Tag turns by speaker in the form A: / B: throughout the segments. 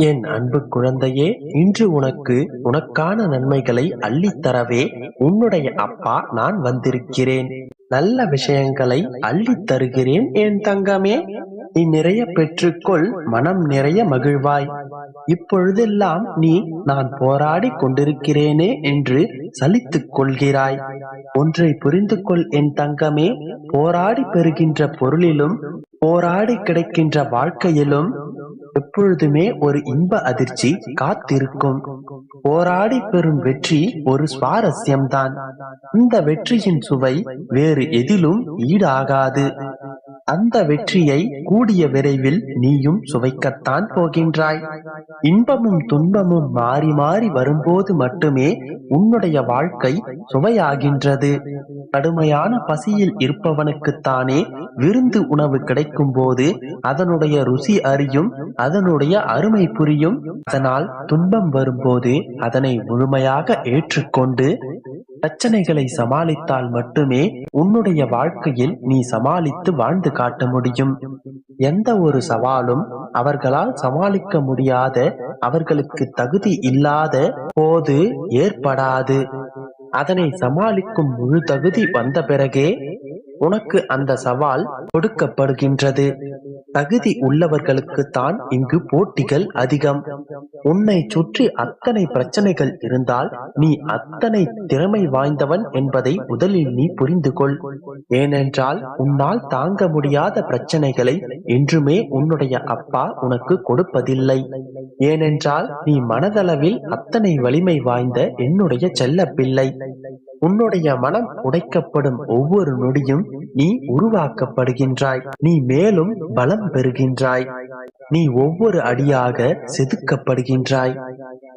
A: என் அன்பு குழந்தையே இன்று உனக்கு உனக்கான நன்மைகளை அள்ளித்தரவே உன்னுடைய அப்பா நான் வந்திருக்கிறேன். நல்ல விஷயங்களை அள்ளித் தருகிறேன் என் தங்கமே. நீ நிறைய பெற்றுக்கொள் மனம் நிறைய மகிழ்வாய். இப்பொழுதெல்லாம் நீ நான் போராடி கொண்டிருக்கிறேனே என்று சலித்துக் கொள்கிறாய். ஒன்றை புரிந்து கொள் என் தங்கமே. போராடி பெறுகின்ற பொருளிலும் போராடி கிடைக்கின்ற வாழ்க்கையிலும் எப்பொழுதுமே ஒரு இன்ப அதிர்ச்சி காத்திருக்கும். போராடி பெறும் வெற்றி ஒரு சுவாரஸ்யம்தான். இந்த வெற்றியின் சுவை வேறு எதிலும் ஈடாகாது. அந்த வெற்றியை கூடிய விரைவில் நீயும் சுவைக்கத்தான் போகின்றாய். இன்பமும் துன்பமும் மாறி மாறி வரும்போது மட்டுமே உன்னுடைய வாழ்க்கை சுவையாகின்றது. கடுமையான பசியில் இருப்பவனுக்குத்தானே விருந்து உணவு கிடைக்கும் போது அதனுடைய ருசி அறியும் அதனுடைய அருமை புரியும். அதனால் துன்பம் வரும்போது அதனை முழுமையாக ஏற்றுக்கொண்டு பிரச்சனைகளை சமாளித்தால் மட்டுமே உன்னுடைய வாழ்க்கையில் நீ சமாளித்து வாழ்ந்து காட்ட முடியும். எந்த ஒரு சவாலும் அவர்களால் சமாளிக்க முடியாத அவர்களுக்கு தகுதி இல்லாத போது ஏற்படாது. அதனை சமாளிக்கும் முழு தகுதி வந்த பிறகே உனக்கு அந்த சவால் கொடுக்கப்படுகின்றது. தகுதி உள்ளவர்களுக்கு தான் இங்கு போட்டிகள் அதிகம். உன்னை சுற்றி அத்தனை பிரச்சனைகள் இருந்தால் நீ அத்தனை திறமை வாய்ந்தவன் என்பதை முதலில் நீ புரிந்து கொள். ஏனென்றால் உன்னால் தாங்க முடியாத பிரச்சனைகளை என்றுமே உன்னுடைய அப்பா உனக்கு கொடுப்பதில்லை. ஏனென்றால் நீ மனதளவில் அத்தனை வலிமை வாய்ந்த என்னுடைய செல்ல பிள்ளை உன்னுடைய மனம் உடைக்கப்படும் ஒவ்வொரு நொடியும் நீ உருவாக்கப்படுகின்றாய். நீ மேலும் பலம் பெறுகின்றாய். நீ ஒவ்வொரு அடியாக செதுக்கப்படுகின்றாய்.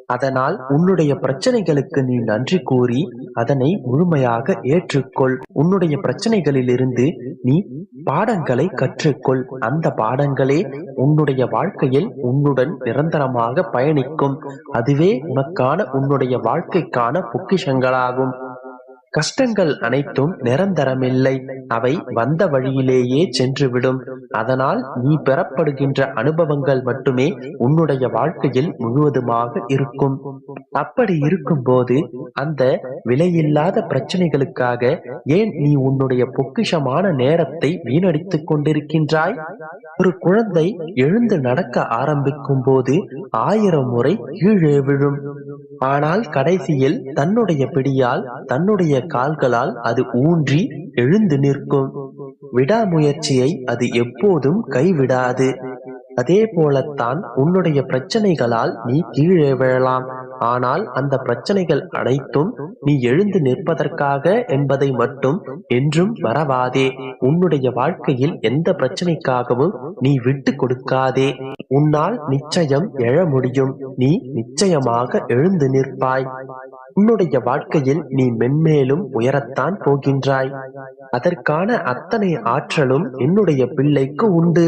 A: அதனால் உன்னுடைய பிரச்சனைகளுக்கு நீ நன்றி கூறி அதனை முழுமையாக ஏற்றுக்கொள். உன்னுடைய பிரச்சனைகளிலிருந்து நீ பாடங்களை கற்றுக்கொள். அந்த பாடங்களே உன்னுடைய வாழ்க்கையில் உன்னுடன் நிரந்தரமாக பயணிக்கும். அதுவே உனக்கான உன்னுடைய வாழ்க்கைக்கான பொக்கிஷங்களாகும். கஷ்டங்கள் அனைத்தும் நிரந்தரமில்லை. அவை வந்த வழியிலேயே சென்றுவிடும். அதனால் நீ பெறப்படுகின்ற அனுபவங்கள் மட்டுமே உன்னுடைய வாழ்க்கையில் முழுவதுமாக இருக்கும். அப்படி இருக்கும்போது அந்த விலையில்லாத பிரச்சனைகளுக்காக ஏன் நீ உன்னுடைய பொக்கிஷமான நேரத்தை வீணடித்துக் கொண்டிருக்கின்றாய்? ஒரு குழந்தை எழுந்து நடக்க ஆரம்பிக்கும் போது ஆயிரம் முறை கீழே விழும். ஆனால் கடைசியில் தன்னுடைய பிடியால் தன்னுடைய கால்களால் அது ஊன்றி எழுந்து நிற்கும். விடாமுயற்சியை அது எப்போதும் கைவிடாது. அதே போலத்தான் உன்னுடைய பிரச்சனைகளால் நீ கீழே விழலாம் ஆனால் அந்த பிரச்சனைகள் அனைத்தும் நீ எழுந்து நிற்பதற்காக என்பதை மட்டும் என்றும் மறவாதே. உன்னுடைய வாழ்க்கையில் எந்த பிரச்சனைக்காகவும் நீ விட்டு கொடுக்காதே. உன்னால் நிச்சயம் எழ முடியும். நீ நிச்சயமாக எழுந்து நிற்பாய். உன்னுடைய வாழ்க்கையில் நீ மென்மேலும் உயரத்தான் போகின்றாய். அதற்கான அத்தனை ஆற்றலும் என்னுடைய பிள்ளைக்கு உண்டு.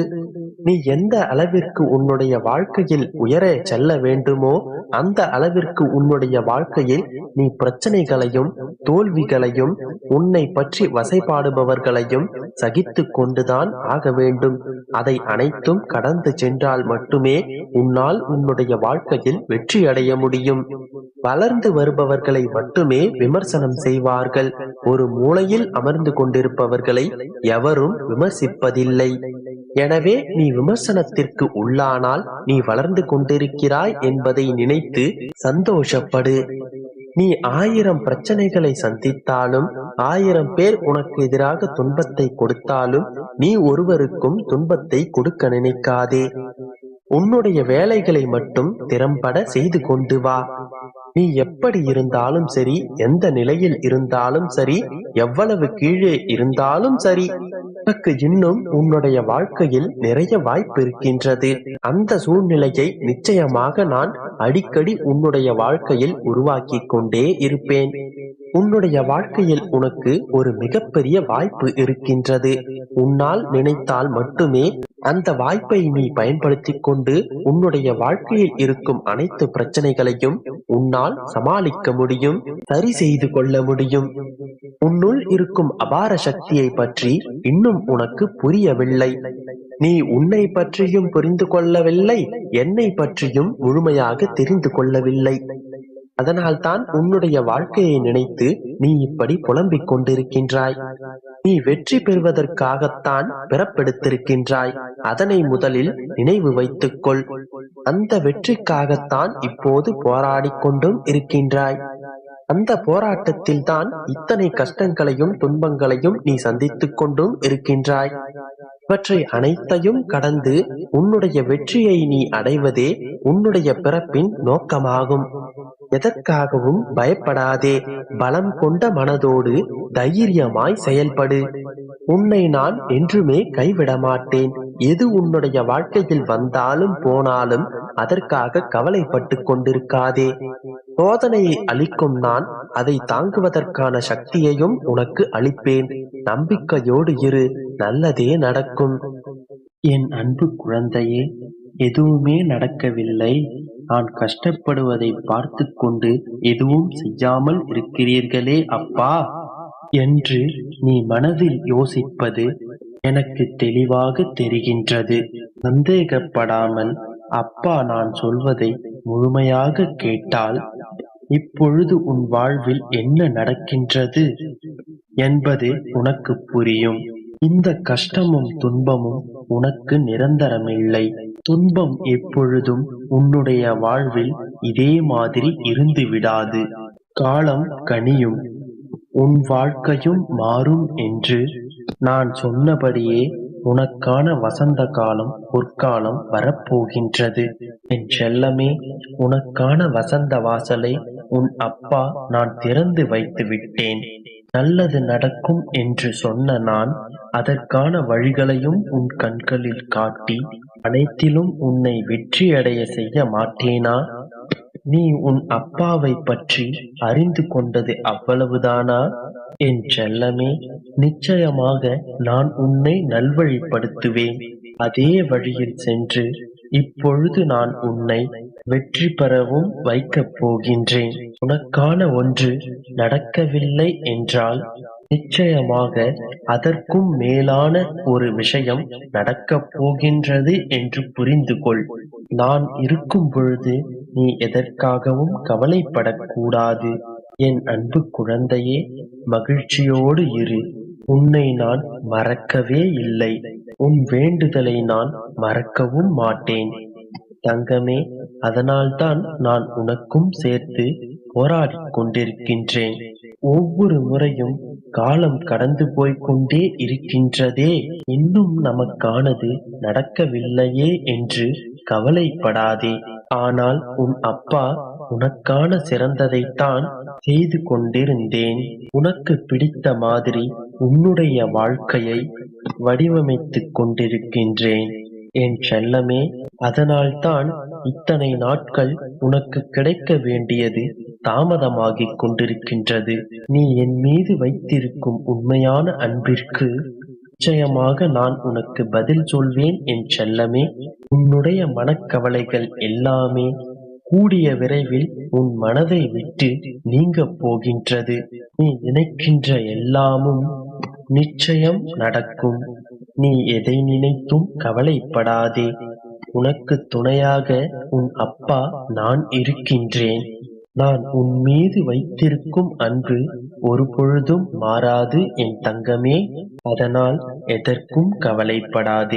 A: நீ எந்த அளவிற்கு உன்னுடைய வாழ்க்கையில் உயர செல்ல வேண்டுமோ அந்த அளவிற்கு உன்னுடைய வாழ்க்கையில் நீ பிரச்சனைகளையும் தோல்விகளையும் உன்னை பற்றி வசைபாடுபவர்களையும் சகித்து கொண்டுதான் ஆக வேண்டும். அதை அனைத்தும் கடந்து சென்றால் மட்டுமே உன்னால் உன்னுடைய வாழ்க்கையில் வெற்றி அடைய முடியும். வளர்ந்து வருபவர்களை மட்டுமே விமர்சனம் செய்வார்கள். ஒரு மூலையில் அமர்ந்து கொண்டிருப்பவர்களை எவரும் விமர்சிப்பதில்லை. எனவே நீ விமர்சனத்திற்கு உள்ளானால் நீ வளர்ந்து கொண்டிருக்கிறாய் என்பதை நினைத்து சந்தோஷப்படு. நீ ஆயிரம் பிரச்சனைகளை சந்தித்தாலும் ஆயிரம் பேர் உனக்கு எதிராக துன்பத்தை கொடுத்தாலும் நீ ஒருவருக்கும் துன்பத்தை கொடுக்க நினைக்காதே. உன்னுடைய வேலைகளை மட்டும் திறம்பட செய்து கொண்டு வா. நீ எப்படி இருந்தாலும் சரி எந்த நிலையில் இருந்தாலும் சரி எவ்வளவு கீழே இருந்தாலும் சரி. உனக்கு இன்னும் உன்னுடைய வாழ்க்கையில் நிறைய வாய்ப்பு இருக்கின்றது. அந்த சூழ்நிலையை நிச்சயமாக நான் அடிக்கடி உன்னுடைய வாழ்க்கையில் உருவாக்கி கொண்டே இருப்பேன். உன்னுடைய வாழ்க்கையில் உனக்கு ஒரு மிகப்பெரிய வாய்ப்பு இருக்கின்றது. உன்னால் நினைத்தால் மட்டுமே அந்த வாய்ப்பை நீ பயன்படுத்திக் கொண்டு உன்னுடைய வாழ்க்கையில் இருக்கும் அனைத்து பிரச்சனைகளையும் உன்னால் சமாளிக்க முடியும் சரி செய்து கொள்ள முடியும். உன்னுள் இருக்கும் அபார சக்தியை பற்றி இன்னும் உனக்கு புரியவில்லை. நீ உன்னை பற்றியும் புரிந்து கொள்ளவில்லை என்னை பற்றியும் முழுமையாக தெரிந்து கொள்ளவில்லை. அதனால்தான் உன்னுடைய வாழ்க்கையை நினைத்து நீ இப்படி புலம்பிக் கொண்டிருக்கின்றாய். நீ வெற்றி பெறுவதற்காகத்தான் பிறப்பெடுத்திருக்கின்றாய். அதனை முதலில் நினைவு வைத்துக்கொள். அந்த வெற்றிக்காகத்தான் இப்போது போராடிக் கொண்டும் இருக்கின்றாய். அந்த போராட்டத்தில் தான் இத்தனை கஷ்டங்களையும் துன்பங்களையும் நீ சந்தித்துக் கொண்டும் இருக்கின்றாய். இவற்றை அனைத்தையும் கடந்து உன்னுடைய வெற்றியை நீ அடைவதே உன்னுடைய பிறப்பின் நோக்கமாகும். எதற்காகவும் பயப்படாதே பலம் கொண்ட மனதோடு தைரியமாய் செயல்படு. உன்னை நான் என்றுமே கைவிட மாட்டேன் எது உன்னுடைய வாழ்க்கையில் வந்தாலும் போனாலும் அதற்காக கவலைப்பட்டு கொண்டிருக்காதே. சோதனையை அளிக்கும் நான் அதை தாங்குவதற்கான சக்தியையும் உனக்கு அளிப்பேன். நம்பிக்கையோடு இரு நல்லதே நடக்கும். என் அன்பு குழந்தையே எதுவுமே நடக்கவில்லை. நான் கஷ்டப்படுவதை பார்த்து கொண்டு எதுவும் செய்யாமல் இருக்கிறீர்களே அப்பா. என்று நீ மனதில் யோசிப்பது எனக்கு தெளிவாக தெரிகின்றது. சந்தேகப்படாமல் அப்பா நான் சொல்வதை முழுமையாக கேட்டால் இப்பொழுது உன் வாழ்வில் என்ன நடக்கின்றது என்பது உனக்கு புரியும். இந்த கஷ்டமும் துன்பமும் உனக்கு நிரந்தரமில்லை. துன்பம் எப்பொழுதும் உன்னுடைய வாழ்வில் இதே மாதிரி இருந்து விடாது. காலம் கனியும் உன் வாழ்க்கையும் மாறும் என்று நான் சொன்னபடியே உனக்கான வசந்த காலம் பொற்காலம் வரப்போகின்றது. என் செல்லமே உனக்கான வசந்த வாசலை உன் அப்பா நான் திறந்து வைத்து விட்டேன். நல்லது நடக்கும் என்று சொன்ன நான் அதற்கான வழிகளையும் உன் கண்களில் காட்டி அனைத்திலும் உன்னை வெற்றியடைய செய்ய மாட்டேனா? நீ உன் அப்பாவை பற்றி அறிந்து கொண்டது அவ்வளவுதானா? என் செல்லமே நிச்சயமாக நான் உன்னை நல்வழிப்படுத்துவேன். அதே வழியில் சென்று இப்பொழுது நான் உன்னை வெற்றி பெறவும் வைக்கப் போகின்றேன். உனக்கான ஒன்று நடக்கவில்லை என்றால் நிச்சயமாக அதற்கும் மேலான ஒரு விஷயம் நடக்கப் போகின்றது என்று புரிந்து கொள் நான் இருக்கும் பொழுது நீ எதற்காகவும் கவலைப்படக்கூடாது. என் அன்பு குழந்தையே மகிழ்ச்சியோடு இரு. உன்னை நான் மறக்கவே இல்லை. உன் வேண்டுதலை நான் மறக்கவும் மாட்டேன். தங்கமே அதனால்தான் நான் உனக்கும் சேர்த்து போராடி கொண்டிருக்கின்றேன். ஒவ்வொரு முறையும் காலம் கடந்து போய்க்கொண்டே இருக்கின்றதே. இன்னும் நமக்கானது நடக்கவில்லையே என்று கவலைப்படாதே. ஆனால் உன் அப்பா உனக்கான சிறந்ததைத்தான் செய்து கொண்டிருந்தேன். உனக்கு பிடித்த மாதிரி உன்னுடைய வாழ்க்கையை வடிவமைத்துக் கொண்டிருக்கின்றேன். என் செல்லமே அதனால்தான் இத்தனை நாட்கள் உனக்கு கிடைக்க வேண்டியது தாமதமாகிக் கொண்டிருக்கின்றது. நீ என் மீது வைத்திருக்கும் உண்மையான அன்பிற்கு நிச்சயமாக நான் உனக்கு பதில் சொல்வேன் என் செல்லமே. உன்னுடைய மனக்கவலைகள் எல்லாமே கூடிய விரைவில் உன் மனதை விட்டு நீங்க போகின்றது. நீ நினைக்கின்ற எல்லாமும் நிச்சயம் நடக்கும். நீ எதை நினைத்தும் கவலைப்படாதே. உனக்கு துணையாக உன் அப்பா நான் இருக்கின்றேன். நான் உன் மீது வைத்திருக்கும் அன்பு ஒரு பொழுதும் மாறாது என் தங்கமே. அதனால் எதற்கும் கவலைப்படாதே.